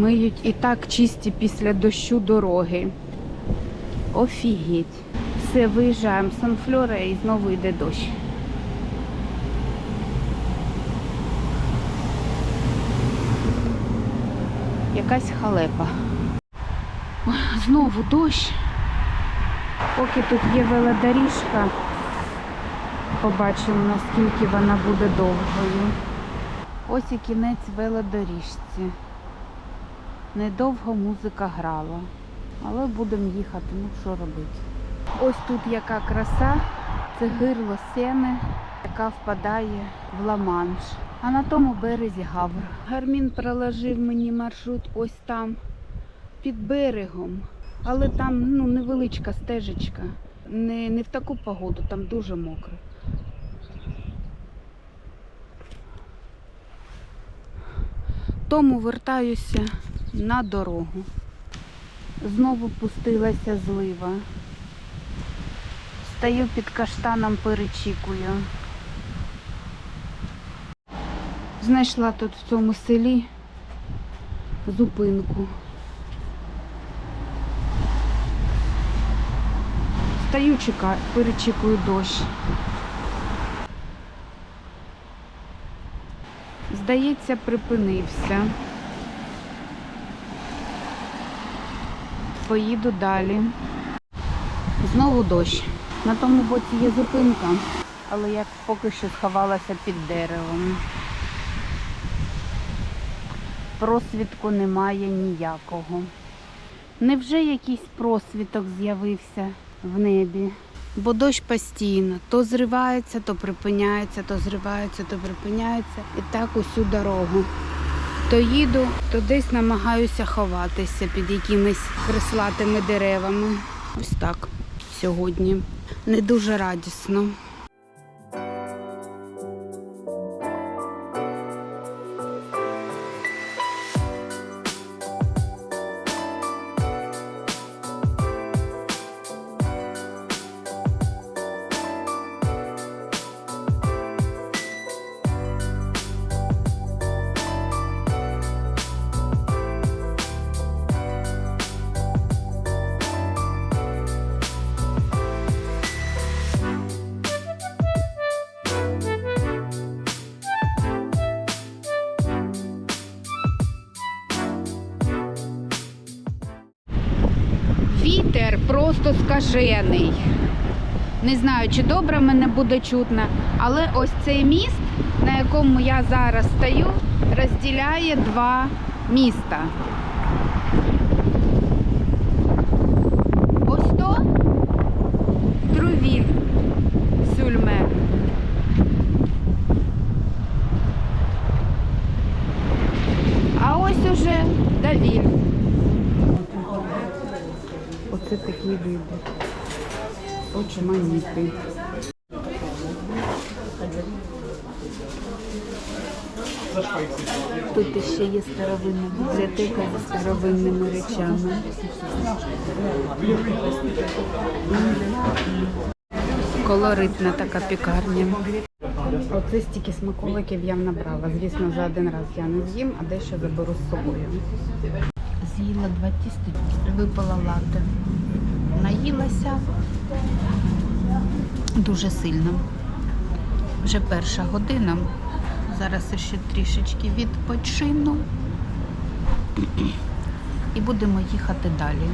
Миють і так чисті після дощу дороги. Офігеть. Все, виїжджаємо Санфльора і знову йде дощ. Якась халепа. Знову дощ. Поки тут є велодоріжка, побачимо, наскільки вона буде довгою. Ось і кінець велодоріжці. Недовго музика грала, але будемо їхати, ну що робити. Ось тут яка краса, це гирло сени, яка впадає в Ла-Манш. А на тому березі Гавр. Гармін проложив мені маршрут ось там, під берегом. Але там ну, невеличка стежечка. Не, не в таку погоду, там дуже мокро. Тому вертаюся на дорогу. Знову пустилася злива. Стою під каштаном, перечікую. Знайшла тут в цьому селі зупинку. Стою, чекаю, перечікую дощ. Здається, припинився. Поїду далі. Знову дощ. На тому боці є зупинка, але я поки що сховалася під деревом. Просвідку немає ніякого. Невже якийсь просвіток з'явився в небі? Бо дощ постійно то зривається, то припиняється, то зривається, то припиняється. І так усю дорогу. То їду, то десь намагаюся ховатися під якимись крислатими деревами. Ось так сьогодні. Не дуже радісно. Просто скажений. Не знаю, чи добре мене буде чутно, але ось цей міст, на якому я зараз стою, розділяє два міста. Ось то Трувіль, Сюльмер. А ось уже Давіль. Оце такі види. Очманіти. Тут ще є старовинна бібліотека зі старовинними речами. Колоритна така пікарня. Оце стільки смаколиків я набрала. Звісно, за один раз я не з'їм, а дещо заберу з собою. З'їла два тісти, випила лати. Наїлася дуже сильно. Вже перша година. Зараз ще трішечки відпочину. І будемо їхати далі.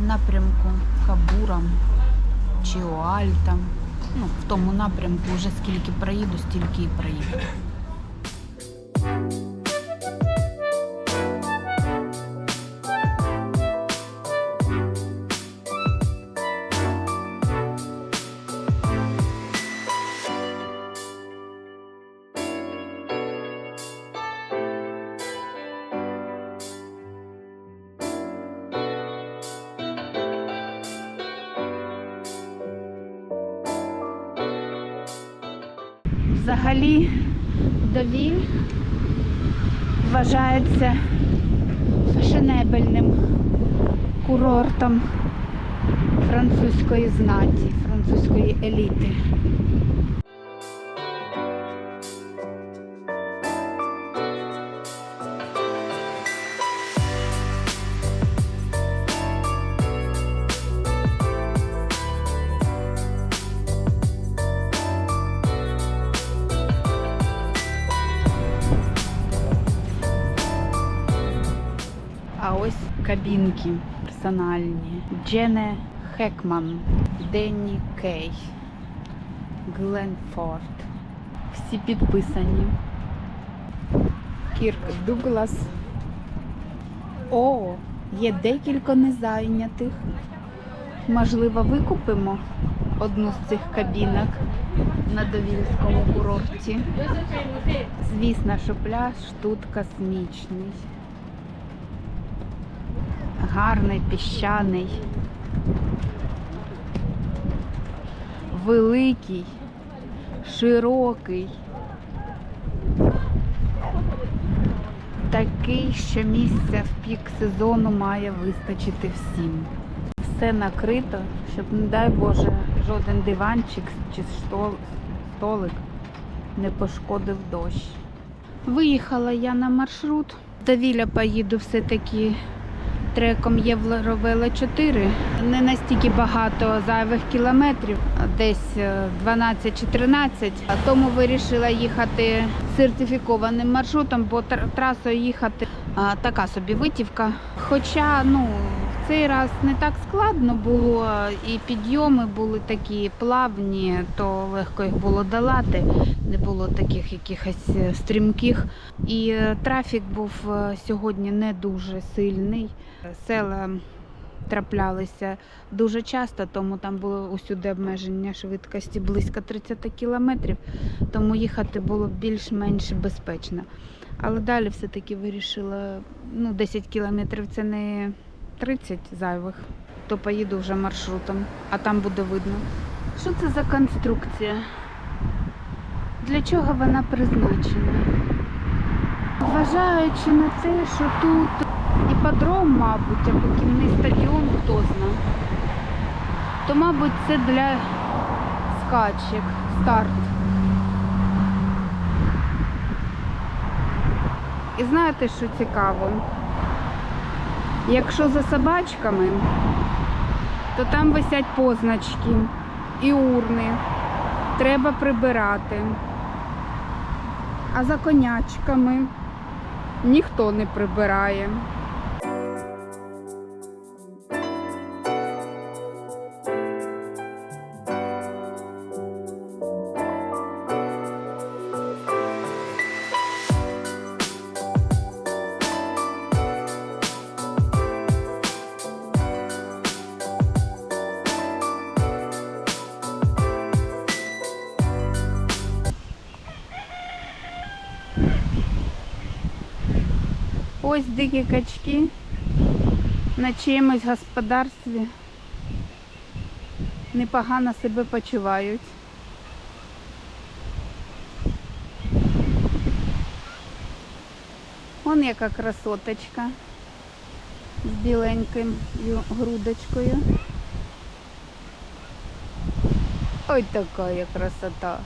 В напрямку Кабура чи Оальта. Ну, в тому напрямку вже скільки проїду, стільки і проїду. Фешенебельним курортом французької знаті, французької еліти. Кабінки персональні. Джене Хекман, Денні Кей, Гленфорд. Всі підписані. Кірк Дуглас. О, є декілька незайнятих. Можливо, викупимо одну з цих кабінок на Довільському курорті. Звісно, що пляж тут космічний. Гарний, піщаний. Великий, широкий. Такий, що місця в пік сезону має вистачити всім. Все накрито, щоб, не дай Боже, жоден диванчик чи столик не пошкодив дощ. Виїхала я на маршрут. До Віля поїду все-таки треком Євровела 4. Не настільки багато зайвих кілометрів, десь е, 12 чи 13. Тому вирішила їхати сертифікованим маршрутом, бо трасою їхати така собі витівка. Хоча ну, цей раз не так складно було, і підйоми були такі плавні, то легко їх було долати. Не було таких якихось е, стрімких. І е, трафік був е, сьогодні не дуже сильний. Села траплялися дуже часто, тому там було усюди обмеження швидкості близько 30 кілометрів, тому їхати було більш-менш безпечно. Але далі все-таки вирішила, ну 10 кілометрів це не 30 зайвих, то поїду вже маршрутом, а там буде видно. Що це за конструкція? Для чого вона призначена? Зважаючи на те, що тут іподром, мабуть, або кінний стадіон, хто знає, то, мабуть, це для скачок, старт. І знаєте, що цікаво? Якщо за собачками, то там висять позначки і урни. Треба прибирати. А за конячками ніхто не прибирає. Ось дикі качки на чиємусь господарстві непогано себе почувають. Вон яка красоточка з біленькою грудочкою. Ой, така красота.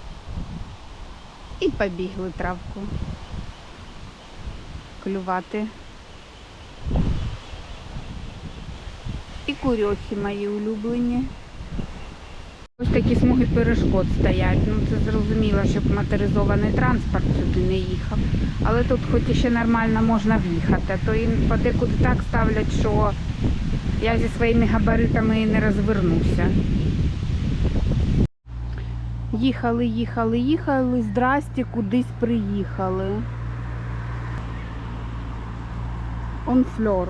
І побігли травку клювати. Курьохи мої улюблені. Ось такі смуги перешкод стоять. Ну це зрозуміло, щоб моторизований транспорт сюди не їхав. Але тут хоч ще нормально можна в'їхати, то і подекуди так ставлять, що я зі своїми габаритами і не розвернуся. Їхали, їхали, їхали, здрасті, кудись приїхали. Он фльор.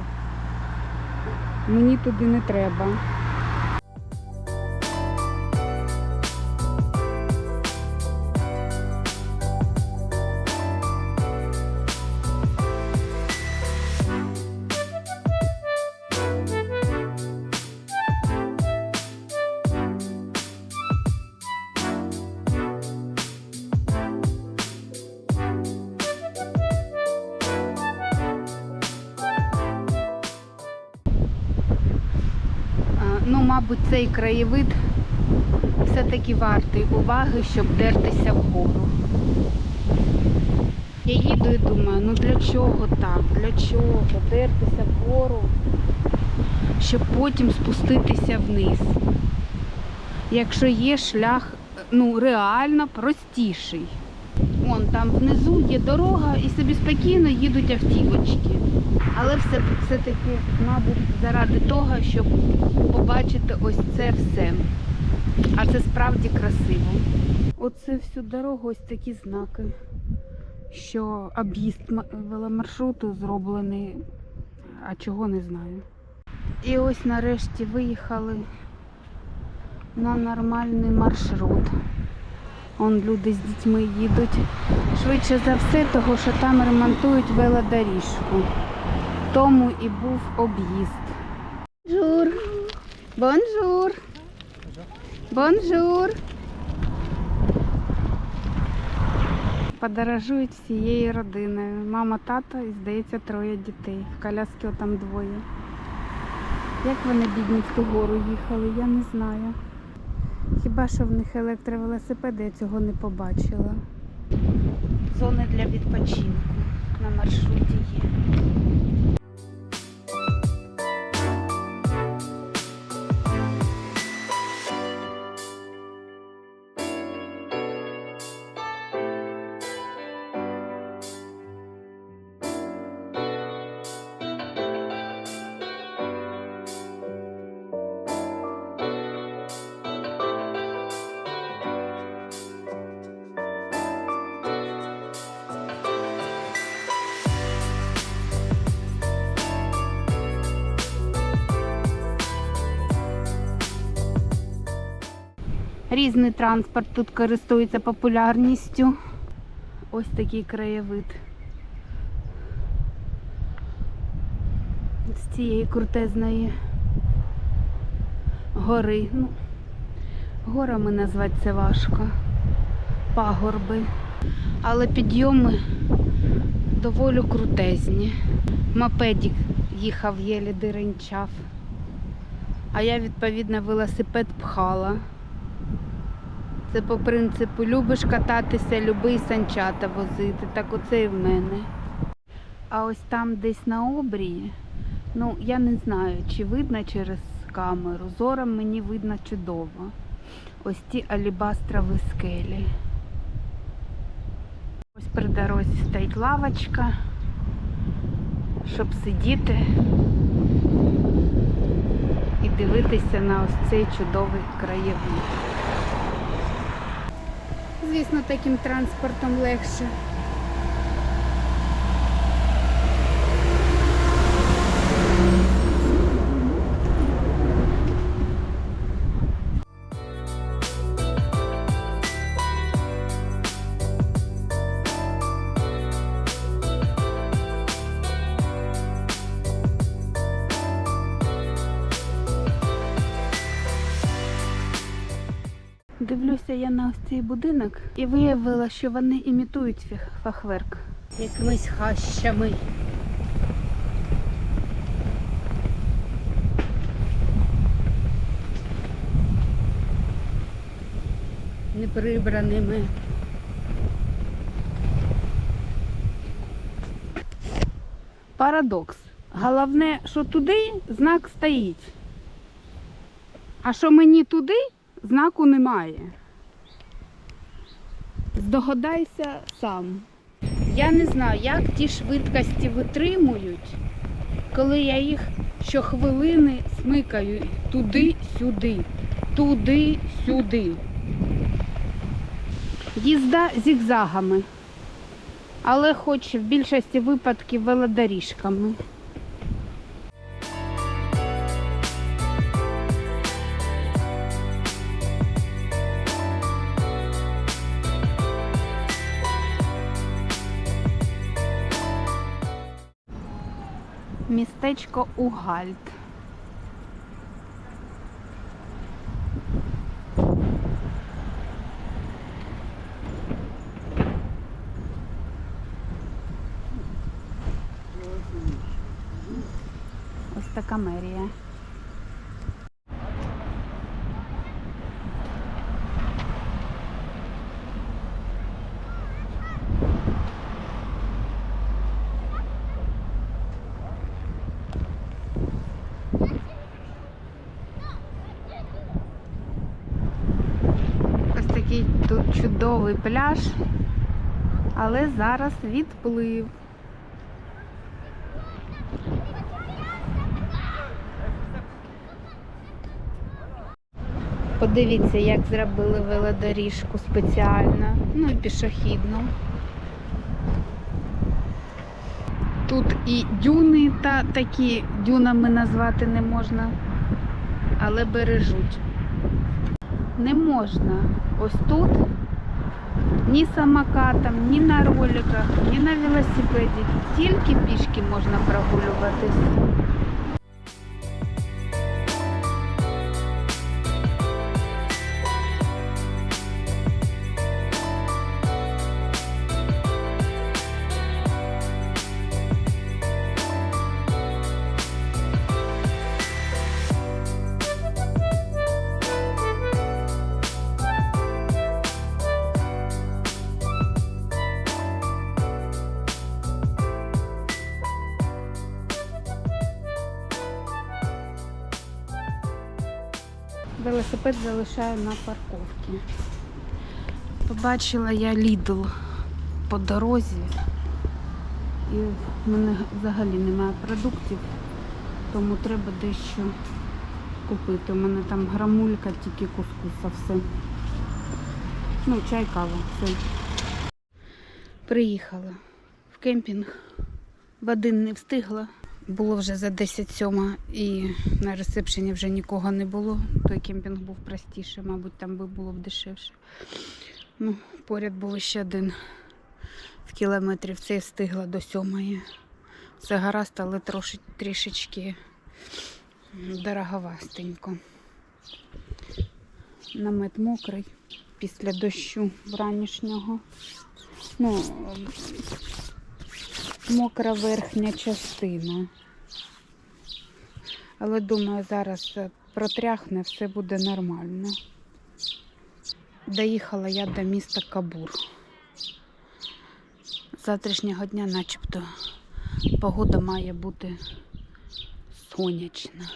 Мені туди не треба. Мабуть, цей краєвид все-таки вартий уваги, щоб дертися вгору. Я їду і думаю, ну для чого так? Для чого дертися вгору, щоб потім спуститися вниз? Якщо є шлях ну, реально простіший. Вон там внизу є дорога і собі спокійно їдуть автівочки. Але все, все-таки, мабуть, заради того, щоб побачити ось це все. А це справді красиво. Оце всю дорогу ось такі знаки, що об'їзд веломаршруту зроблений, а чого не знаю. І ось нарешті виїхали на нормальний маршрут. Он люди з дітьми їдуть. Швидше за все, того що там ремонтують велодоріжку. Тому і був об'їзд. Бонжур. Бонжур. Бонжур. Подорожують всією родиною. Мама, тато і, здається, троє дітей. В коляски там двоє. Як вони бідні в ту гору їхали, я не знаю. Хіба що в них електровелосипеди, я цього не побачила. Зони для відпочинку на маршруті є. Різний транспорт тут користується популярністю. Ось такий краєвид. З цієї крутезної гори. Ну, горами назвати це важко. Пагорби. Але підйоми доволі крутезні. Мопедик їхав, єлі диринчав. А я, відповідно, велосипед пхала. Це по принципу любиш кататися, люби санчата возити. Так оце і в мене. А ось там десь на обрії, ну я не знаю, чи видно через камеру. Зором мені видно чудово. Ось ті алібастрові скелі. Ось при дорозі стоїть лавочка, щоб сидіти і дивитися на ось цей чудовий краєвид. Звісно, таким транспортом легше. Будинок і виявила, що вони імітують фахверк якимись хащами. Неприбраними. Парадокс. Головне, що туди знак стоїть. А що мені туди, знаку немає. Здогадайся сам. Я не знаю, як ті швидкості витримують, коли я їх щохвилини смикаю туди-сюди, туди-сюди. Їзда зігзагами, але хоч в більшості випадків велодоріжками. Містечко Угальт. Ось така мерія. чудовий пляж, але зараз відплив. Подивіться, як зробили велодоріжку спеціально, ну і пішохідну. Тут і дюни, та такі дюнами назвати не можна, але бережуть. Не можна ось тут ні самокатом, ні на роликах, ні на велосипеді. Тільки пішки можна прогулюватись. Велосипед залишаю на парковці. Побачила я Лідл по дорозі. І в мене взагалі немає продуктів, тому треба дещо купити. У мене там грамулька, тільки кускуса, все. Ну, чай, кава, все. Приїхала в кемпінг. Один не встигла. Було вже за 10 сьома і на ресепшені вже нікого не було. Той кемпінг був простіше, мабуть, там би було б дешевше. Ну, поряд був ще один в кілометрів. Це я встигла до сьомої. Все гаразд, але трошки трішечки дороговастенько. Намет мокрий після дощу вранішнього. Ну, мокра верхня частина. Але думаю, зараз е, протряхне, все буде нормально. Доїхала я до міста Кабур. З Завтрашнього дня начебто погода має бути сонячна.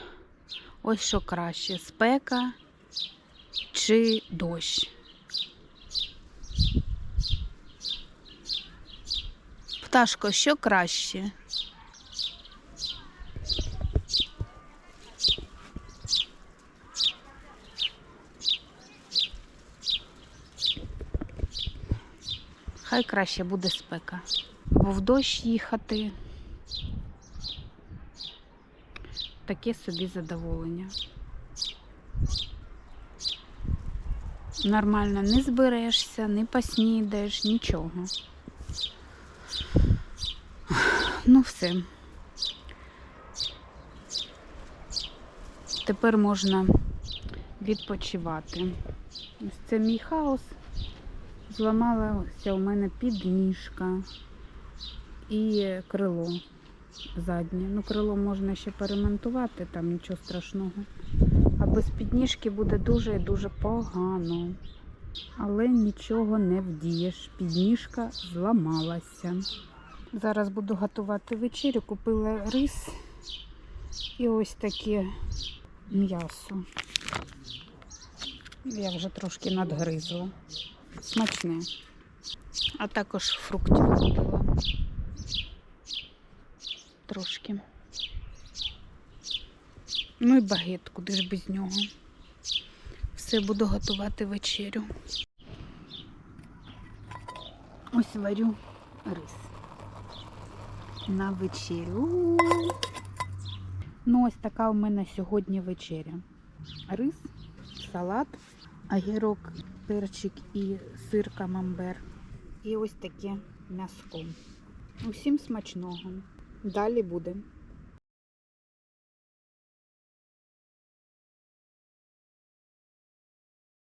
Ось що краще, спека чи дощ. Пташко, що краще? Хай краще буде спека. Бо в дощ їхати таке собі задоволення. Нормально не зберешся, не поснідаєш, нічого. Ну, все. Тепер можна відпочивати. Ось це мій хаос. Зламалася у мене підніжка і крило заднє. Ну, крило можна ще поремонтувати, там нічого страшного. А без підніжки буде дуже і дуже погано. Але нічого не вдієш. Підніжка зламалася. Зараз буду готувати вечерю. Купила рис і ось таке м'ясо. Я вже трошки надгризла. Смачне. А також фруктів купила. Трошки. Ну і багет, куди ж без нього. Все буду готувати вечерю. Ось варю рис на вечерю. Ну, ось така у мене сьогодні вечеря. Рис, салат, огірок, перчик і сир камамбер. І ось таке м'яско. Усім смачного. Далі буде.